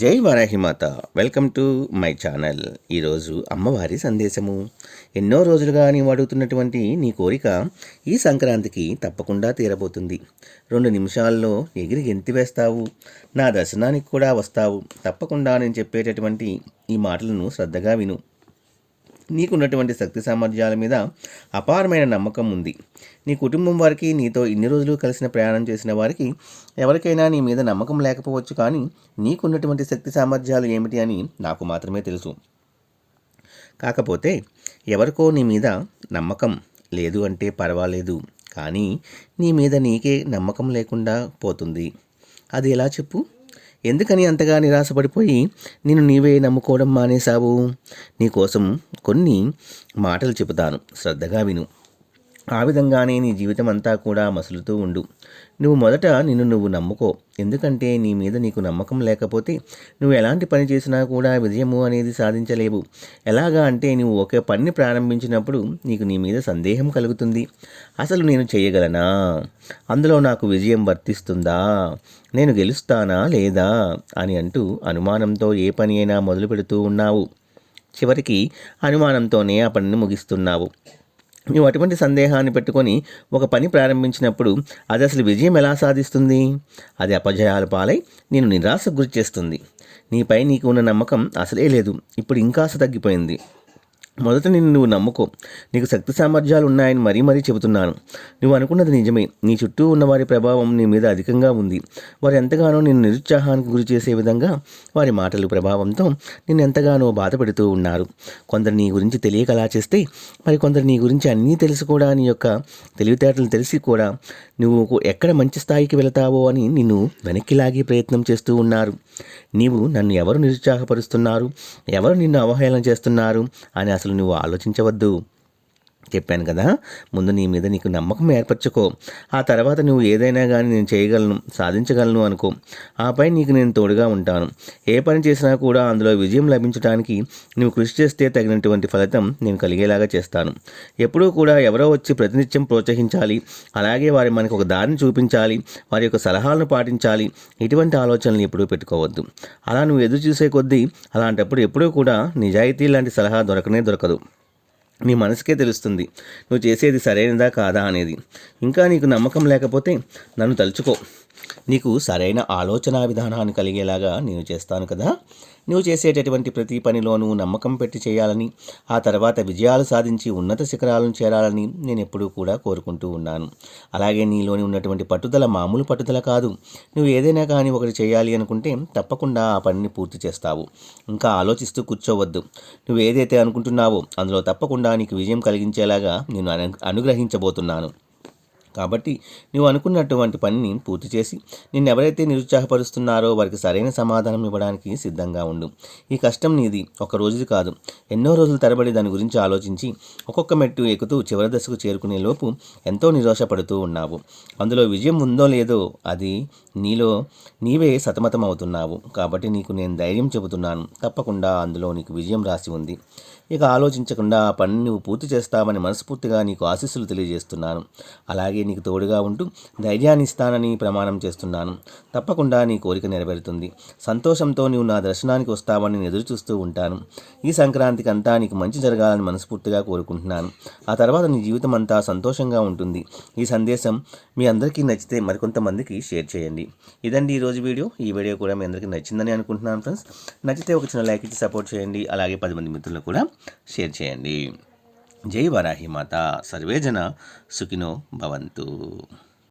జై Varahimata welcome to my channel. ఈరోజు అమ్మవారి సందేశము. ఎన్నో రోజులుగా నీవు అడుగుతున్నటువంటి నీ కోరిక ఈ సంక్రాంతికి తప్పకుండా తీరబోతుంది. రెండు నిమిషాల్లో ఎగిరి గెంతి వేస్తావు. నా దర్శనానికి కూడా వస్తావు. తప్పకుండా నేను చెప్పేటటువంటి ఈ మాటలను శ్రద్ధగా విను. నీకున్నటువంటి శక్తి సామర్థ్యాల మీద అపారమైన నమ్మకం ఉంది. నీ కుటుంబం వారికి నీతో ఇన్ని రోజులు కలిసిన ప్రయాణం చేసిన వారికి ఎవరికైనా నీ మీద నమ్మకం లేకపోవచ్చు కానీ నీకున్నటువంటి శక్తి సామర్థ్యాలు ఏమిటి అని నాకు మాత్రమే తెలుసు. కాకపోతే ఎవరికో నీ మీద నమ్మకం లేదు అంటే పర్వాలేదు కానీ నీ మీద నీకే నమ్మకం లేకుండా పోతుంది. అది ఎలా చెప్పు? ఎందుకని అంతగా నిరాశపడిపోయి నేను నీవే నమ్ముకోవడం మానేశావు? నీకోసం కొన్ని మాటలు చెబుతాను. శ్రద్ధగా విను. ఆ విధంగానే నీ జీవితం అంతా కూడా మసులుతూ ఉండు. నువ్వు మొదట నిన్ను నువ్వు నమ్ముకో. ఎందుకంటే నీ మీద నీకు నమ్మకం లేకపోతే నువ్వు ఎలాంటి పని చేసినా కూడా విజయము అనేది సాధించలేవు. ఎలాగా అంటే నువ్వు ఒకే పనిని ప్రారంభించినప్పుడు నీకు నీ మీద సందేహం కలుగుతుంది. అసలు నేను చేయగలనా? అందులో నాకు విజయం వర్తిస్తుందా? నేను గెలుస్తానా లేదా? అని అంటూ అనుమానంతో ఏ పని అయినా మొదలు పెడుతూ ఉన్నావు. చివరికి అనుమానంతోనే ఆ పనిని ముగిస్తున్నావు. నువ్వు అటువంటి సందేహాన్ని పెట్టుకొని ఒక పని ప్రారంభించినప్పుడు అది అసలు విజయం ఎలా సాధిస్తుంది? అది అపజయాల పాలై నేను నిరాశకు గురి చేస్తుంది. నీపై నీకు ఉన్న నమ్మకం అసలే లేదు. ఇప్పుడు ఇంకాస్త తగ్గిపోయింది. మొదట నిన్ను నువ్వు నమ్ముకో. నీకు శక్తి సామర్థ్యాలు ఉన్నాయని మరీ మరీ చెబుతున్నాను. నువ్వు అనుకున్నది నిజమే. నీ చుట్టూ ఉన్న వారి ప్రభావం నీ మీద అధికంగా ఉంది. వారు ఎంతగానో నిన్ను నిరుత్సాహానికి గురి చేసే విధంగా వారి మాటలు ప్రభావంతో నిన్ను ఎంతగానో బాధ పెడుతూ ఉన్నారు. కొందరు నీ గురించి తెలియక అలా చేస్తే మరి కొందరు నీ గురించి అన్నీ తెలిసి కూడా నీ యొక్క తెలివితేటలు తెలిసి కూడా నువ్వు ఎక్కడ మంచి స్థాయికి వెళతావో అని నిన్ను వెనక్కి లాగే ప్రయత్నం చేస్తూ ఉన్నారు. నీవు నన్ను ఎవరు నిరుత్సాహపరుస్తున్నారు? ఎవరు నిన్ను అవహేళన చేస్తున్నారు? అని అసలు నువ్వు ఆలోచించవద్దు. చెప్పాను కదా. ముందు నీ మీద నీకు నమ్మకం ఏర్పరచుకో. ఆ తర్వాత నువ్వు ఏదైనా కానీ నేను చేయగలను సాధించగలను అనుకో. ఆపై నీకు నేను తోడుగా ఉంటాను. ఏ పని చేసినా కూడా అందులో విజయం లభించడానికి నువ్వు కృషి చేస్తే తగినటువంటి ఫలితం నేను కలిగేలాగా చేస్తాను. ఎప్పుడూ కూడా ఎవరో వచ్చి ప్రతినిత్యం ప్రోత్సహించాలి. అలాగే వారి మనకు ఒక దారిని చూపించాలి. వారి యొక్క సలహాలను పాటించాలి. ఇటువంటి ఆలోచనలు ఎప్పుడూ పెట్టుకోవద్దు. అలా నువ్వు ఎదురు చూసే కొద్దీ అలాంటప్పుడు ఎప్పుడూ కూడా నిజాయితీ లాంటి సలహా దొరకనే దొరకదు. నీ మనసుకే తెలుస్తుంది. నువ్వు చేసేది సరైనదా కాదా అనేది. ఇంకా నీకు నమ్మకం లేకపోతే నన్ను తలుచుకో. నీకు సరైన ఆలోచన విధానాన్ని కలిగేలాగా నేను చేస్తాను కదా. నువ్వు చేసేటటువంటి ప్రతి పనిలోనూ నమ్మకం పెట్టి చేయాలని ఆ తర్వాత విజయాలు సాధించి ఉన్నత శిఖరాలను చేరాలని నేను ఎప్పుడూ కూడా కోరుకుంటూ ఉన్నాను. అలాగే నీలోని ఉన్నటువంటి పట్టుదల మామూలు పట్టుదల కాదు. నువ్వు ఏదైనా కానీ ఒకటి చేయాలి అనుకుంటే తప్పకుండా ఆ పనిని పూర్తి చేస్తావు. ఇంకా ఆలోచిస్తూ కూర్చోవద్దు. నువ్వు ఏదైతే అనుకుంటున్నావో అందులో తప్పకుండా నీకు విజయం కలిగించేలాగా నేను అను అనుగ్రహించబోతున్నాను. కాబట్టి నువ్వు అనుకున్నటువంటి పనిని పూర్తి చేసి నిన్ను ఎవరైతే నిరుత్సాహపరుస్తున్నారో వారికి సరైన సమాధానం ఇవ్వడానికి సిద్ధంగా ఉండు. ఈ కష్టం నీది ఒక రోజుది కాదు. ఎన్నో రోజుల తరబడి దాని గురించి ఆలోచించి ఒక్కొక్క మెట్టు ఎక్కుతూ చివరి దశకు చేరుకునే లోపు ఎంతో నిరాశపడుతూ ఉన్నావు. అందులో విజయం ఉందో లేదో అది నీలో నీవే సతమతం అవుతున్నావు కాబట్టి నీకు నేను ధైర్యం చెబుతున్నాను. తప్పకుండా అందులో నీకు విజయం రాసి ఉంది. ఇక ఆలోచించకుండా ఆ పని నువ్వు పూర్తి చేస్తామని మనస్ఫూర్తిగా నీకు ఆశీస్సులు తెలియజేస్తున్నాను. అలాగే నీకు తోడుగా ఉంటూ ధైర్యాన్ని ఇస్తానని ప్రమాణం చేస్తున్నాను. తప్పకుండా నీ కోరిక నెరవేరుతుంది. సంతోషంతో నీవు నా దర్శనానికి వస్తావని నేను ఎదురు చూస్తూ ఉంటాను. ఈ సంక్రాంతికి అంతా నీకు మంచి జరగాలని మనస్ఫూర్తిగా కోరుకుంటున్నాను. ఆ తర్వాత నీ జీవితం అంతా సంతోషంగా ఉంటుంది. ఈ సందేశం మీ అందరికీ నచ్చితే మరికొంతమందికి షేర్ చేయండి. ఇదండి ఈరోజు వీడియో. ఈ వీడియో కూడా మీ అందరికీ నచ్చిందని అనుకుంటున్నాను ఫ్రెండ్స్. నచ్చితే ఒక చిన్న లైక్ ఇచ్చి సపోర్ట్ చేయండి. అలాగే పది మంది మిత్రులకు కూడా షేర్ చేయండి. జై వరాహి మాత. సర్వే సుఖినో భవంతు.